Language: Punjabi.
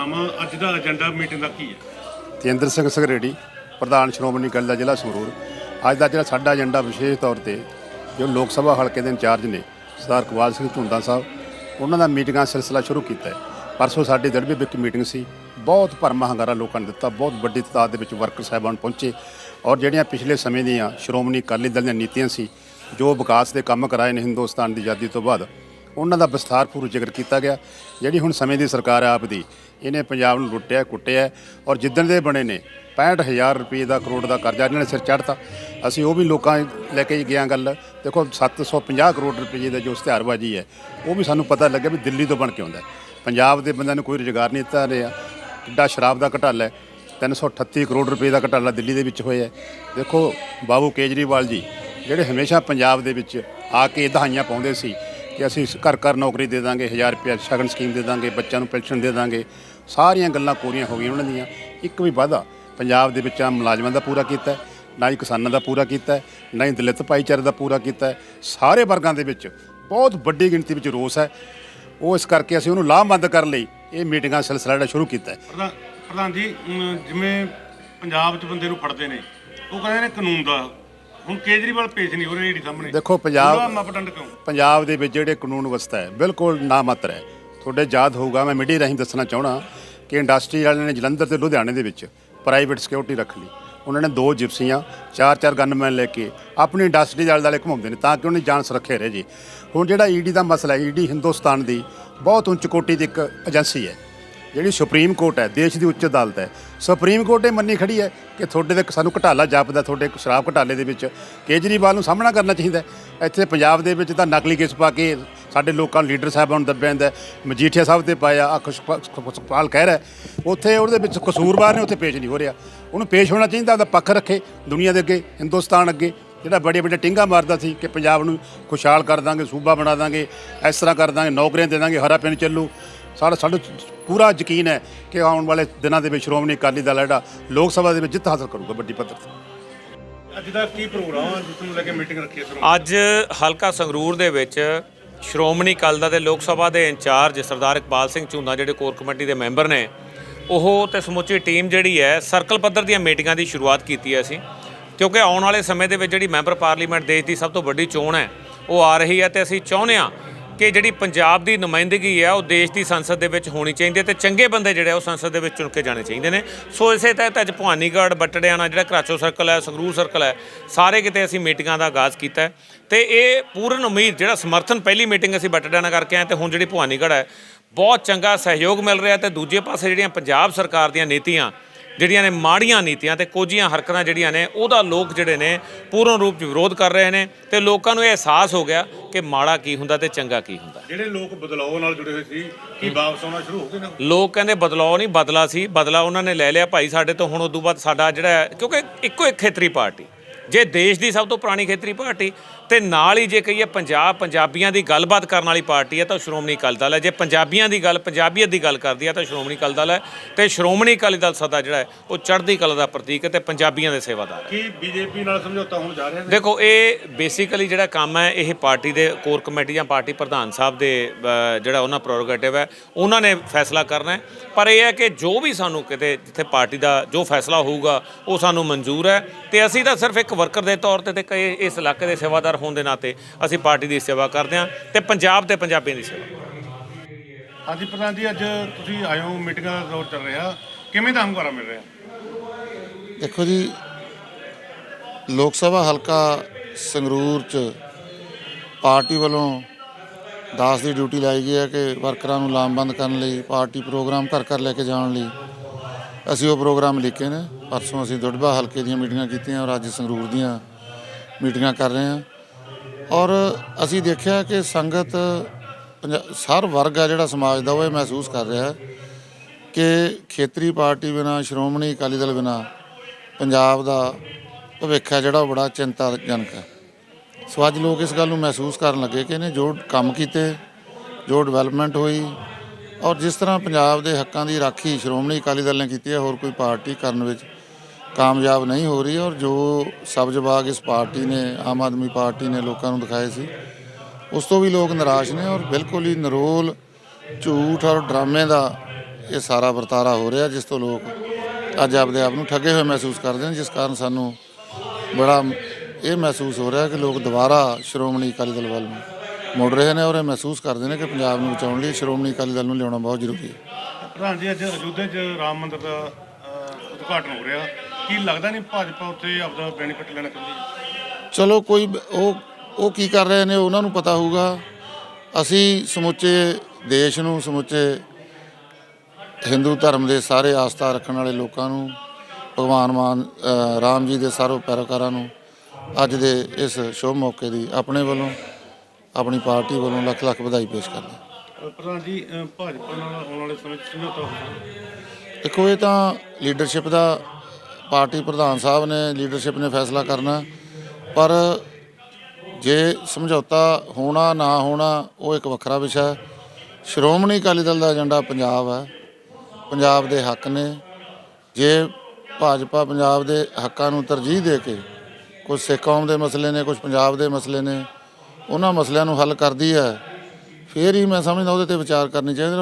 ਨਾਮ ਆ ਅੱਜ ਦਾ ਏਜੰਡਾ ਮੀਟਿੰਗ ਦਾ ਕੀ ਹੈ? ਤੇਂਦਰ ਸਿੰਘ ਸਗਰੇੜੀ, ਪ੍ਰਧਾਨ ਸ਼੍ਰੋਮਣੀ ਅਕਾਲੀ ਦਲ ਜ਼ਿਲ੍ਹਾ ਸੰਗਰੂਰ। ਅੱਜ ਦਾ ਜਿਹੜਾ ਸਾਡਾ ਏਜੰਡਾ ਵਿਸ਼ੇਸ਼ ਤੌਰ ਤੇ ਜੋ ਲੋਕ ਸਭਾ ਹਲਕੇ ਦੇ ਇੰਚਾਰਜ ਨੇ, ਸਰਦਾਰ ਕਵਾਲ ਸਿੰਘ ਝੁੰਦਾ ਸਾਹਿਬ, ਉਹਨਾਂ ਦਾ ਮੀਟਿੰਗਾਂ ਦਾ ਸਿਲਸਿਲਾ ਸ਼ੁਰੂ ਕੀਤਾ ਹੈ। ਪਰਸੋਂ ਸਾਡੀ ਦੜਬੇ ਵਿੱਚ ਮੀਟਿੰਗ ਸੀ। ਬਹੁਤ ਭਰਮਾ ਹੰਗਾਰਾ ਲੋਕਾਂ ਨੇ ਦਿੱਤਾ, ਬਹੁਤ ਵੱਡੀ ਤਾਦਾਦ ਦੇ ਵਿੱਚ ਵਰਕਰ ਸਾਹਿਬਾਨ ਪਹੁੰਚੇ। ਔਰ ਜਿਹੜੀਆਂ ਪਿਛਲੇ ਸਮੇਂ ਦੀਆਂ ਸ਼੍ਰੋਮਣੀ ਅਕਾਲੀ ਦਲ ਦੀਆਂ ਨੀਤੀਆਂ ਸੀ, ਜੋ ਵਿਕਾਸ ਦੇ ਕੰਮ ਕਰਾਏ ਨੇ ਹਿੰਦੁਸਤਾਨ ਦੀ ਆਜ਼ਾਦੀ ਤੋਂ ਬਾਅਦ, ਉਹਨਾਂ ਦਾ ਵਿਸਥਾਰਪੂਰਵਕ ਜ਼ਿਕਰ ਕੀਤਾ ਗਿਆ। ਜਿਹੜੀ ਹੁਣ ਸਮੇਂ ਦੀ ਸਰਕਾਰ ਹੈ ਆਪ ਦੀ ਇਹਨੇ ਪੰਜਾਬ ਨੂੰ ਲੁੱਟਿਆ, ਕੁੱਟਿਆ ਔਰ ਜਿੱਦਣ ਦੇ ਬਣੇ ਨੇ 65000 ਰੁਪਏ ਦਾ ਕਰੋੜ ਦਾ ਕਰਜ਼ਾ ਇਹਨਾਂ ਨੇ ਸਿਰ ਚੜ੍ਹਤਾ। ਅਸੀਂ ਉਹ ਵੀ ਲੋਕਾਂ ਲੈ ਕੇ ਗਿਆ ਗੱਲ। ਦੇਖੋ 750 ਕਰੋੜ ਰੁਪਏ ਦਾ ਜੋ ਇਸ਼ਤਿਹਾਰਬਾਜ਼ੀ ਹੈ, ਉਹ ਵੀ ਸਾਨੂੰ ਪਤਾ ਲੱਗਿਆ ਵੀ ਦਿੱਲੀ ਤੋਂ ਬਣ ਕੇ ਆਉਂਦਾ ਪੰਜਾਬ ਦੇ ਬੰਦਿਆਂ ਨੂੰ ਕੋਈ ਰੁਜ਼ਗਾਰ ਨਹੀਂ ਦਿੱਤਾ ਰਿਹਾ। ਕਿੱਡਾ ਸ਼ਰਾਬ ਦਾ ਘਟਾਲਾ ਹੈ। 338 ਕਰੋੜ ਰੁਪਏ ਦਾ ਘਟਾਲਾ ਦਿੱਲੀ ਦੇ ਵਿੱਚ ਹੋਇਆ ਹੈ। ਦੇਖੋ, ਬਾਬੂ ਕੇਜਰੀਵਾਲ ਜੀ, ਜਿਹੜੇ ਹਮੇਸ਼ਾ ਪੰਜਾਬ ਦੇ ਵਿੱਚ ਆ ਕੇ ਦਹਾਈਆਂ ਪਾਉਂਦੇ ਸੀ ਕਿ ਅਸੀਂ ਘਰ ਘਰ ਨੌਕਰੀ ਦੇ ਦਾਂਗੇ 1000 ਰੁਪਏ ਸ਼ਗਨ ਸਕੀਮ ਦੇ ਦਾਂਗੇ, ਬੱਚਿਆਂ ਨੂੰ ਪੈਨਸ਼ਨ ਦੇ ਦਾਂਗੇ। ਸਾਰੀਆਂ ਗੱਲਾਂ ਪੂਰੀਆਂ ਹੋ ਗਈਆਂ ਉਹਨਾਂ ਦੀਆਂ। ਇੱਕ ਵੀ ਵਾਅਦਾ ਪੰਜਾਬ ਦੇ ਵਿੱਚ ਆਮ ਮੁਲਾਜ਼ਮਾਂ ਦਾ ਪੂਰਾ ਕੀਤਾ ਨਾ ਹੀ ਕਿਸਾਨਾਂ ਦਾ ਪੂਰਾ ਕੀਤਾ ਨਾ ਹੀ ਦਲਿਤ ਭਾਈਚਾਰੇ ਦਾ ਪੂਰਾ ਕੀਤਾ ਸਾਰੇ ਵਰਗਾਂ ਦੇ ਵਿੱਚ ਬਹੁਤ ਵੱਡੀ ਗਿਣਤੀ ਵਿੱਚ ਰੋਸ ਹੈ। ਉਹ ਇਸ ਕਰਕੇ ਅਸੀਂ ਉਹਨੂੰ ਲਾਮਬੰਦ ਕਰਨ ਲਈ ਇਹ ਮੀਟਿੰਗਾਂ ਸਿਲਸਿਲਾ ਜਿਹੜਾ ਸ਼ੁਰੂ ਕੀਤਾ ਪ੍ਰਧਾਨ ਜੀ ਜਿਵੇਂ ਪੰਜਾਬ 'ਚ ਬੰਦੇ ਨੂੰ ਫੜਦੇ ਨੇ, ਉਹ ਕਹਿੰਦੇ ਨੇ ਕਾਨੂੰਨ ਦਾ ਹੁਣ ਕੇਜਰੀਵਾਲ ਪੇਸ਼ ਨਹੀਂ ਹੋ ਰਿਹਾ ਈਡੀ ਸਾਹਮਣੇ। ਦੇਖੋ ਪੰਜਾਬ- ਉਹਦਾ ਮਾਪਦੰਡ ਕਿਉਂ? ਪੰਜਾਬ ਦੇ ਵਿੱਚ ਜਿਹੜੇ ਕਾਨੂੰਨ ਵਿਵਸਥਾ ਹੈ ਬਿਲਕੁਲ ਨਾ ਮਾਤਰ ਹੈ। ਤੁਹਾਡੇ ਯਾਦ ਹੋਊਗਾ ਮੈਂ ਮੀਡੀਆ ਰਾਹੀਂ ਦੱਸਣਾ ਚਾਹਣਾ ਕਿ ਇੰਡਸਟਰੀ ਵਾਲਿਆਂ ਨੇ ਜਲੰਧਰ ਤੇ ਲੁਧਿਆਣੇ ਦੇ ਵਿੱਚ ਪ੍ਰਾਈਵੇਟ ਸਿਕਿਉਰਿਟੀ ਰੱਖ ਲਈ। ਉਹਨਾਂ ਨੇ ਦੋ ਜਿਪਸੀਆਂ ਚਾਰ ਚਾਰ ਗਨਮੈਨ ਲੈ ਕੇ ਆਪਣੀ ਇੰਡਸਟਰੀ ਦੇ ਆਲੇ ਦੁਆਲੇ ਘੁਮਾਉਂਦੇ ਨੇ ਤਾਂ ਕਿ ਉਹਨੇ ਜਾਨ ਸੁਰੱਖਿਆ ਰਹੇ ਜੀ। ਹੁਣ ਜਿਹੜਾ ਈਡੀ ਦਾ ਮਸਲਾ ਹੈ ਈਡੀ ਹਿੰਦੁਸਤਾਨ ਦੀ ਬਹੁਤ ਉੱਚ ਕੋਟੀ ਦੀ ਇੱਕ ਏਜੰਸੀ ਹੈ। ਜਿਹੜੀ ਸੁਪਰੀਮ ਕੋਰਟ ਹੈ, ਦੇਸ਼ ਦੀ ਉੱਚ ਅਦਾਲਤ ਹੈ, ਸੁਪਰੀਮ ਕੋਰਟ ਇਹ ਮੰਨੀ ਖੜੀ ਹੈ ਕਿ ਤੁਹਾਡੇ ਤੇ ਸਾਨੂੰ ਘਟਾਲਾ ਜਾਪਦਾ, ਤੁਹਾਡੇ ਸ਼ਰਾਬ ਘਟਾਲੇ ਦੇ ਵਿੱਚ ਕੇਜਰੀਵਾਲ ਨੂੰ ਸਾਹਮਣਾ ਕਰਨਾ ਚਾਹੀਦਾ ਇੱਥੇ ਪੰਜਾਬ ਦੇ ਵਿੱਚ ਤਾਂ ਨਕਲੀ ਕੇਸ ਪਾ ਕੇ ਸਾਡੇ ਲੋਕਾਂ ਨੂੰ ਲੀਡਰ ਸਾਹਿਬਾਂ ਨੂੰ ਦੱਬਿਆ ਜਾਂਦਾ ਮਜੀਠੀਆ ਸਾਹਿਬ ਤੇ ਪਾਇਆ ਆ ਖੁਸ਼ਪਾਲ ਕਹਿ ਰਿਹਾ ਉੱਥੇ ਉਹਦੇ ਵਿੱਚ ਕਸੂਰਵਾਰ ਨੇ, ਉੱਥੇ ਪੇਸ਼ ਨਹੀਂ ਹੋ ਰਿਹਾ। ਉਹਨੂੰ ਪੇਸ਼ ਹੋਣਾ ਚਾਹੀਦਾ, ਉਹਦਾ ਪੱਖ ਰੱਖੇ ਦੁਨੀਆ ਦੇ ਅੱਗੇ, ਹਿੰਦੁਸਤਾਨ ਅੱਗੇ। ਜਿਹੜਾ ਬੜੇ ਵੱਡੇ ਟਿੰਗਾ ਮਾਰਦਾ ਸੀ ਕਿ ਪੰਜਾਬ ਨੂੰ ਖੁਸ਼ਹਾਲ ਕਰ ਦਾਂਗੇ, ਸੂਬਾ ਬਣਾ ਦਾਂਗੇ, ਇਸ ਤਰ੍ਹਾਂ ਕਰ ਦਾਂਗੇ, ਨੌਕਰੀਆਂ ਦੇ ਦਾਂਗੇ, ਹਰਾ ਪਿੰਡ ਚੱਲੂ। ਸਾਡਾ ਸਾਨੂੰ ਪੂਰਾ ਯਕੀਨ ਹੈ ਕਿ ਆਉਣ ਵਾਲੇ ਦਿਨਾਂ ਦੇ ਵਿੱਚ ਸ਼੍ਰੋਮਣੀ ਅਕਾਲੀ ਦਲ ਹੈ ਜਿਹੜਾ ਲੋਕ ਸਭਾ ਦੇ ਵਿੱਚ ਜਿੱਤ ਹਾਸਲ ਕਰੂਗਾ ਵੱਡੀ ਪੱਧਰ ਤੇ। ਅੱਜ ਦਾ ਕੀ ਪ੍ਰੋਗਰਾਮ ਆ? ਜਿਸ ਨੂੰ ਲੈ ਕੇ ਮੀਟਿੰਗ ਰੱਖੀ ਹੈ ਸਰ ਅੱਜ ਹਲਕਾ ਸੰਗਰੂਰ ਦੇ ਵਿੱਚ ਸ਼੍ਰੋਮਣੀ ਅਕਾਲੀ ਦਲ ਦੇ ਲੋਕ ਸਭਾ ਦੇ ਇੰਚਾਰਜ ਸਰਦਾਰ ਇਕਬਾਲ ਸਿੰਘ ਝੁੰਦਾ ਜਿਹੜੇ ਕੋਰ ਕਮੇਟੀ ਦੇ ਮੈਂਬਰ ਨੇ ਉਹ ਤੇ ਸਮੁੱਚੀ ਟੀਮ ਜਿਹੜੀ ਹੈ ਸਰਕਲ ਪੱਧਰ ਦੀਆਂ ਮੀਟਿੰਗਾਂ ਦੀ ਸ਼ੁਰੂਆਤ ਕੀਤੀ ਹੈ ਅਸੀਂ। ਕਿਉਂਕਿ ਆਉਣ ਵਾਲੇ ਸਮੇਂ ਦੇ ਵਿੱਚ ਜਿਹੜੀ ਮੈਂਬਰ ਪਾਰਲੀਮੈਂਟ ਦੇਸ਼ ਦੀ ਸਭ ਤੋਂ ਵੱਡੀ ਚੋਣ ਹੈ ਉਹ ਆ ਰਹੀ ਹੈ ਤੇ ਅਸੀਂ ਚਾਹੁੰਦੇ ਹਾਂ ਕਿ ਜਿਹੜੀ ਪੰਜਾਬ ਦੀ ਨੁਮਾਇੰਦਗੀ ਹੈ, ਉਹ ਦੇਸ਼ ਦੀ ਸੰਸਦ ਦੇ ਵਿੱਚ ਹੋਣੀ ਚਾਹੀਦੀ ਹੈ ਤੇ ਚੰਗੇ ਬੰਦੇ ਜਿਹੜੇ ਉਹ ਸੰਸਦ ਦੇ ਵਿੱਚ ਚੁਣ ਕੇ ਜਾਣੇ ਚਾਹੀਦੇ ਨੇ। ਸੋ ਇਸੇ ਤਹਿਤ ਅੱਜ ਭਵਾਨੀਗੜ੍ਹ, ਬਟੜਿਆਣਾ ਜਿਹੜਾ ਕਰਾਚੋ ਸਰਕਲ ਹੈ, ਸੰਗਰੂਰ ਸਰਕਲ ਹੈ, ਸਾਰੇ ਕਿਤੇ ਅਸੀਂ ਮੀਟਿੰਗਾਂ ਦਾ ਆਗਾਜ਼ ਕੀਤਾ ਹੈ। ਤੇ ਇਹ ਪੂਰਨ ਉਮੀਦ, ਜਿਹੜਾ ਸਮਰਥਨ ਪਹਿਲੀ ਮੀਟਿੰਗ ਅਸੀਂ ਬਟੜਿਆਣਾ ਕਰਕੇ ਆਏ ਤੇ ਹੁਣ ਜਿਹੜੀ ਭਵਾਨੀਗੜ੍ਹ ਹੈ, ਬਹੁਤ ਚੰਗਾ ਸਹਿਯੋਗ ਮਿਲ ਰਿਹਾ ਤੇ ਦੂਜੇ ਪਾਸੇ ਜਿਹੜੀਆਂ ਪੰਜਾਬ ਸਰਕਾਰ ਦੀਆਂ ਨੀਤੀਆਂ ਜਿਹੜੀਆਂ ਨੇ ਮਾੜੀਆਂ ਨੀਤੀਆਂ ਤੇ ਕੋਝੀਆਂ ਹਰਕਤਾਂ ਜਿਹੜੀਆਂ ਨੇ ਉਹਦਾ ਲੋਕ ਜਿਹੜੇ ਨੇ ਪੂਰਨ ਰੂਪ 'ਚ ਵਿਰੋਧ ਕਰ ਰਹੇ ਨੇ ਤੇ ਲੋਕਾਂ ਨੂੰ ਇਹ ਅਹਿਸਾਸ ਹੋ ਗਿਆ ਕਿ ਮਾੜਾ ਕੀ ਹੁੰਦਾ ਤੇ ਚੰਗਾ ਕੀ ਹੁੰਦਾ। ਜਿਹੜੇ ਲੋਕ ਬਦਲਾਅ ਨਾਲ ਜੁੜੇ ਹੋਏ ਸੀ ਕੀ ਵਾਪਸ ਆਉਣਾ ਸ਼ੁਰੂ ਹੋ ਗਏ ਨਾ? ਲੋਕ ਕਹਿੰਦੇ ਬਦਲਾਅ ਨਹੀਂ ਬਦਲਾ ਸੀ ਬਦਲਾ ਉਹਨਾਂ ਨੇ ਲੈ ਲਿਆ ਭਾਈ ਸਾਡੇ ਤੋਂ ਹੁਣ ਉਦੋਂ ਬਾਅਦ ਸਾਡਾ ਜਿਹੜਾ ਕਿਉਂਕਿ ਇੱਕੋ ਇੱਕ ਖੇਤਰੀ ਪਾਰਟੀ ਜੇ ਦੇਸ਼ ਦੀ ਸਭ ਤੋਂ ਪੁਰਾਣੀ ਖੇਤਰੀ ਪਾਰਟੀ ਤੇ ਨਾਲ ਹੀ ਜੇ ਕਹੀਏ ਪੰਜਾਬ ਪੰਜਾਬੀਆਂ ਦੀ ਗੱਲਬਾਤ ਕਰਨ ਵਾਲੀ ਪਾਰਟੀ ਹੈ ਤਾਂ ਸ਼੍ਰੋਮਣੀ ਅਕਾਲੀ ਦਲ ਹੈ। ਜੇ ਪੰਜਾਬੀਆਂ ਦੀ ਗੱਲ ਪੰਜਾਬੀਅਤ ਦੀ ਗੱਲ ਕਰਦੀ ਹੈ ਤਾਂ ਸ਼੍ਰੋਮਣੀ ਅਕਾਲੀ ਦਲ ਹੈ ਤੇ ਸ਼੍ਰੋਮਣੀ ਅਕਾਲੀ ਦਲ ਸਦਾ ਜਿਹੜਾ ਹੈ ਉਹ ਚੜ੍ਹਦੀ ਕਲਾ ਦਾ ਪ੍ਰਤੀਕ ਹੈ ਤੇ ਪੰਜਾਬੀਆਂ ਦੇ ਸੇਵਾਦਾਰ ਹੈ। ਕੀ ਬੀਜੇਪੀ ਨਾਲ ਸਮਝੌਤਾ ਹੋਣ ਜਾ ਰਿਹਾ ਹੈ? ਦੇਖੋ ਇਹ ਬੇਸਿਕਲੀ ਜਿਹੜਾ ਕੰਮ ਹੈ ਇਹ ਪਾਰਟੀ ਦੇ ਕੋਰ ਕਮੇਟੀ ਜਾਂ ਪਾਰਟੀ ਪ੍ਰਧਾਨ ਸਾਹਿਬ ਦੇ ਜਿਹੜਾ ਉਹਨਾਂ ਪ੍ਰੋਰੋਗੇਟਿਵ ਹੈ ਉਹਨਾਂ ਨੇ ਫੈਸਲਾ ਕਰਨਾ ਹੈ। ਪਰ ਇਹ ਹੈ ਕਿ ਜੋ ਵੀ ਸਾਨੂੰ ਕਿਤੇ ਜਿੱਥੇ ਪਾਰਟੀ ਦਾ ਜੋ ਫੈਸਲਾ ਹੋਊਗਾ ਉਹ ਸਾਨੂੰ ਮਨਜ਼ੂਰ ਹੈ। ਤੇ ਅਸੀਂ ਤਾਂ ਸਿਰਫ ਇੱਕ ਵਰਕਰ ਦੇ ਤੌਰ ਤੇ ਤੇ ਕਈ ਇਸ ਇਲਾਕੇ ਦੇ ਸੇਵਾਦਾਰ ਹੋਣ ਦੇ ਨਾਤੇ ਅਸੀਂ ਪਾਰਟੀ ਦੀ ਸੇਵਾ ਕਰਦੇ ਹਾਂ ਤੇ ਪੰਜਾਬ ਤੇ ਪੰਜਾਬੀਆਂ ਦੀ ਸੇਵਾ। ਹਾਂਜੀ ਪ੍ਰਧਾਨ ਜੀ ਅੱਜ ਤੁਸੀਂ ਆਏ ਹੋ ਮੀਟਿੰਗਾਂ ਦਾ ਦੌਰ ਚੱਲ ਰਿਹਾ। ਕਿਵੇਂ ਦਾ ਹੰਗਾਰਾ ਮਿਲ ਰਿਹਾ? ਦੇਖੋ ਜੀ ਲੋਕ ਸਭਾ ਹਲਕਾ ਸੰਗਰੂਰ ਚ ਪਾਰਟੀ ਵੱਲੋਂ ਦਾਸ ਦੀ ਡਿਊਟੀ ਲਾਈ ਗਈ ਹੈ ਕਿ ਵਰਕਰਾਂ ਨੂੰ ਲਾਮਬੰਦ ਕਰਨ ਲਈ ਪਾਰਟੀ ਪ੍ਰੋਗਰਾਮ ਘਰ ਘਰ ਲੈ ਕੇ ਜਾਣ ਲਈ ਅਸੀਂ ਉਹ ਪ੍ਰੋਗਰਾਮ ਲਿਖੇ ਨੇ। ਪਰਸੋਂ ਅਸੀਂ ਦੁੜਬਾ ਹਲਕੇ ਦੀਆਂ ਮੀਟਿੰਗਾਂ ਕੀਤੀਆਂ ਔਰ ਅੱਜ ਸੰਗਰੂਰ ਦੀਆਂ ਮੀਟਿੰਗਾਂ ਕਰ ਰਹੇ ਹਾਂ। ਔਰ ਅਸੀਂ ਦੇਖਿਆ ਕਿ ਸੰਗਤ ਪੰਜਾ- ਹਰ ਵਰਗ ਆ ਜਿਹੜਾ ਸਮਾਜ ਦਾ, ਉਹ ਇਹ ਮਹਿਸੂਸ ਕਰ ਰਿਹਾ ਕਿ ਖੇਤਰੀ ਪਾਰਟੀ ਬਿਨਾ, ਸ਼੍ਰੋਮਣੀ ਅਕਾਲੀ ਦਲ ਬਿਨਾ ਪੰਜਾਬ ਦਾ ਭਵਿੱਖ ਹੈ ਜਿਹੜਾ ਉਹ ਬੜਾ ਚਿੰਤਾਜਨਕ ਹੈ। ਸੋ ਅੱਜ ਲੋਕ ਇਸ ਗੱਲ ਨੂੰ ਮਹਿਸੂਸ ਕਰਨ ਲੱਗੇ ਕਿ ਇਹਨੇ ਜੋ ਕੰਮ ਕੀਤੇ, ਜੋ ਡਿਵੈਲਪਮੈਂਟ ਹੋਈ ਔਰ ਜਿਸ ਤਰ੍ਹਾਂ ਪੰਜਾਬ ਦੇ ਹੱਕਾਂ ਦੀ ਰਾਖੀ ਸ਼੍ਰੋਮਣੀ ਅਕਾਲੀ ਦਲ ਨੇ ਕੀਤੀ ਹੈ, ਹੋਰ ਕੋਈ ਪਾਰਟੀ ਕਰਨ ਵਿੱਚ ਕਾਮਯਾਬ ਨਹੀਂ ਹੋ ਰਹੀ ਔਰ ਜੋ ਸਬਜ਼ ਬਾਗ ਇਸ ਪਾਰਟੀ ਨੇ, ਆਮ ਆਦਮੀ ਪਾਰਟੀ ਨੇ ਲੋਕਾਂ ਨੂੰ ਦਿਖਾਏ ਸੀ, ਉਸ ਤੋਂ ਵੀ ਲੋਕ ਨਿਰਾਸ਼ ਨੇ ਔਰ ਬਿਲਕੁਲ ਹੀ ਨਰੋਲ, ਝੂਠ ਔਰ ਡਰਾਮੇ ਦਾ ਇਹ ਸਾਰਾ ਵਰਤਾਰਾ ਹੋ ਰਿਹਾ ਜਿਸ ਤੋਂ ਲੋਕ ਅੱਜ ਆਪਦੇ ਆਪ ਨੂੰ ਠੱਗੇ ਹੋਏ ਮਹਿਸੂਸ ਕਰਦੇ ਨੇ, ਜਿਸ ਕਾਰਨ ਸਾਨੂੰ ਬੜਾ ਇਹ ਮਹਿਸੂਸ ਹੋ ਰਿਹਾ ਕਿ ਲੋਕ ਦੁਬਾਰਾ ਸ਼੍ਰੋਮਣੀ ਅਕਾਲੀ ਦਲ ਵੱਲ ਮੁੜ ਰਹੇ ਨੇ ਔਰ ਇਹ ਮਹਿਸੂਸ ਕਰਦੇ ਨੇ ਕਿ ਪੰਜਾਬ ਨੂੰ ਬਚਾਉਣ ਲਈ ਸ਼੍ਰੋਮਣੀ ਅਕਾਲੀ ਦਲ ਨੂੰ ਲਿਆਉਣਾ ਬਹੁਤ ਜ਼ਰੂਰੀ ਹੈ। ਪ੍ਰਧਾਨ ਜੀ, ਅੱਜ ਅਯੁੱਧਿਆ 'ਚ ਰਾਮ ਮੰਦਿਰ ਦਾ ਉਦਘਾਟਨ ਹੋ ਰਿਹਾ। ਕੀ ਲੱਗਦਾ ਨਹੀਂ ਭਾਜਪਾ ਉੱਥੇ ਆਪਦਾ ਬੈਨੀਫਿਟ ਲੈਣਾ ਚਾਹੁੰਦੀ ਹੈ? ਚਲੋ ਕੋਈ ਬ- ਉਹ ਉਹ ਕੀ ਕਰ ਰਹੇ ਨੇ ਉਹਨਾਂ ਨੂੰ ਪਤਾ ਹੋਊਗਾ। ਅਸੀਂ ਸਮੁੱਚੇ ਦੇਸ਼ ਨੂੰ ਸਮੁੱਚੇ ਹਿੰਦੂ ਧਰਮ ਦੇ ਸਾਰੇ ਆਸਥਾ ਰੱਖਣ ਵਾਲੇ ਲੋਕਾਂ ਨੂੰ ਭਗਵਾਨ ਮਾਨ ਅ, ਰਾਮ ਜੀ ਦੇ ਸਰਵ ਪੈਰੋਕਾਰਾਂ ਨੂੰ ਅੱਜ ਦੇ ਇਸ ਸ਼ੁਭ ਮੌਕੇ ਦੀ ਆਪਣੇ ਵੱਲੋਂ ਆਪਣੀ ਪਾਰਟੀ ਵੱਲੋਂ ਲੱਖ ਲੱਖ ਵਧਾਈ ਪੇਸ਼ ਕਰਦੇ। ਪ੍ਰਧਾਨ ਜੀ ਭਾਜਪਾ ਨਾਲ ਆਉਣ ਵਾਲੇ ਸਮੇਂ 'ਚ ਸਮਝੌਤਾ ਹੋ ਸਕਦਾ ਦੇਖੋ ਇਹ ਤਾਂ ਲੀਡਰਸ਼ਿਪ ਦਾ ਪਾਰਟੀ ਪ੍ਰਧਾਨ ਸਾਹਿਬ ਨੇ ਲੀਡਰਸ਼ਿਪ ਨੇ ਫੈਸਲਾ ਕਰਨਾ। ਪਰ ਜੇ ਸਮਝੌਤਾ ਹੋਣਾ, ਨਾ ਹੋਣਾ, ਉਹ ਇੱਕ ਵੱਖਰਾ ਵਿਸ਼ਾ ਹੈ। ਸ਼੍ਰੋਮਣੀ ਅਕਾਲੀ ਦਲ ਦਾ ਏਜੰਡਾ ਪੰਜਾਬ ਹੈ। ਪੰਜਾਬ ਦੇ ਹੱਕ ਨੇ। ਜੇ ਭਾਜਪਾ ਪੰਜਾਬ ਦੇ ਹੱਕਾਂ ਨੂੰ ਤਰਜੀਹ ਦੇ ਕੇ ਕੁਝ ਸਿੱਖ ਕੌਮ ਦੇ ਮਸਲੇ ਨੇ ਕੁਝ ਪੰਜਾਬ ਦੇ ਮਸਲੇ ਨੇ, ਉਹਨਾਂ ਮਸਲਿਆਂ ਨੂੰ ਹੱਲ ਕਰਦੀ ਹੈ, ਫੇਰ ਹੀ ਮੈਂ ਸਮਝਦਾ ਉਹਦੇ ਤੇ ਵਿਚਾਰ ਕਰਨੀ ਚਾਹੀਦੀ